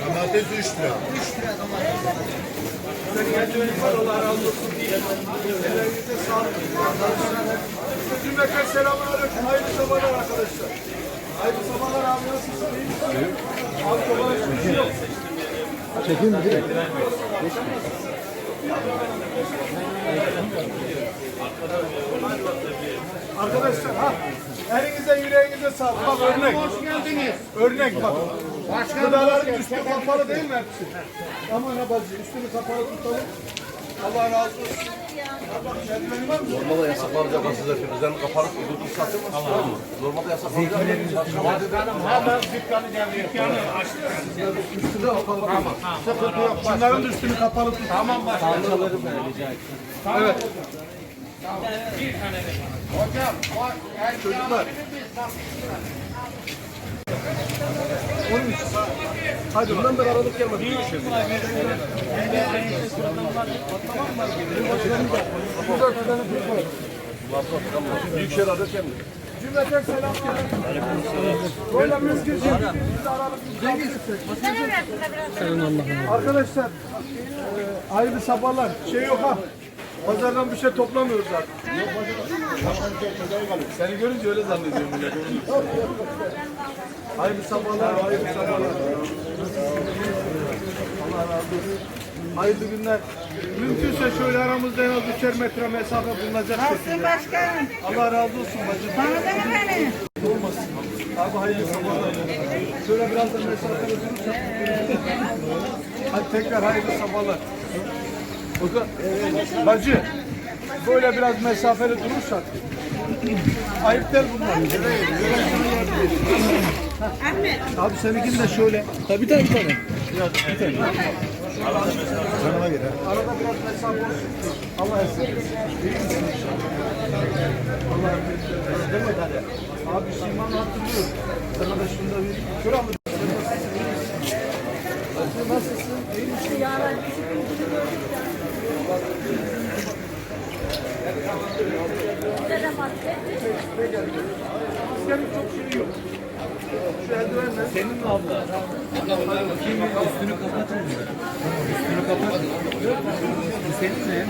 Domates 3 lira. Senin eldivenin var Allah razı olsun. Ellerinize sağlık. Cümleten selamun aleyküm. Hayırlı sabahlar arkadaşlar. Hayırlı sabahlar abi nasılsın? İyi misin? Abi kolay gelsin. Çekeyim mi direkt? Arkadaşlar ha elinize yüreğinize sağlık. Bak örnek. Hoş geldiniz. Örnek bak. Gıdaların üstü kapalı değil mi hepsi? Aman abacı üstünü kapalı tutalım. Allah razı olsun. Normalde yasaklanacak aslında hepimizden kapalı tutup satın tamam mı? Normalde yasaklanacak. Hala dükkanı geldi. Dükkanı açtı. Üstüne kapalı tamam. Sıkıntı yok. Şunların üstünü kapalı tut. Tamam başkanım. Tanrılarım rica ettim. Evet. Hocam, o erkeğe alabilir miyiz? 13. Hadi bundan beri aralık gelmedi. Bir şey. Büyükşehir adet gelmedi. Cümleten selamlar. Böyle mümkün değil. Arkadaşlar e, hayırlı sabahlar. Şey yok ha. Pazardan bir şey toplamıyoruz artık. Seni görünce öyle zannediyorum. hayırlı sabahlar, hayırlı sabahlar. Allah razı olsun. Hayırlı günler. Mümkünse şöyle aramızda en az üçer metre mesafe bulunacak Nasılsın başkanım? Allah razı olsun bacım. Tanıdın mı beni? Olmasın. Abi hayırlı sabahlar. Şöyle biraz da mesafeli durursak. Hadi tekrar hayırlı sabahlar. Bakın, bacı, böyle biraz mesafeli durursak, ayıp değil bunlar. Ahmet. Abi seninkini de şöyle. Tabii tabii tabii. Canıma göre. Arada biraz mesafe olsun. Allah esirgesin. Allah esirgesin. Mi dede? Abi Siman'ı hatırlıyorum. Sana da şunu da bir... Şura mı? Nasılsın? İyi misin? Senin abla? Üstünü kapatın. Üstünü kapatın. Senin mi?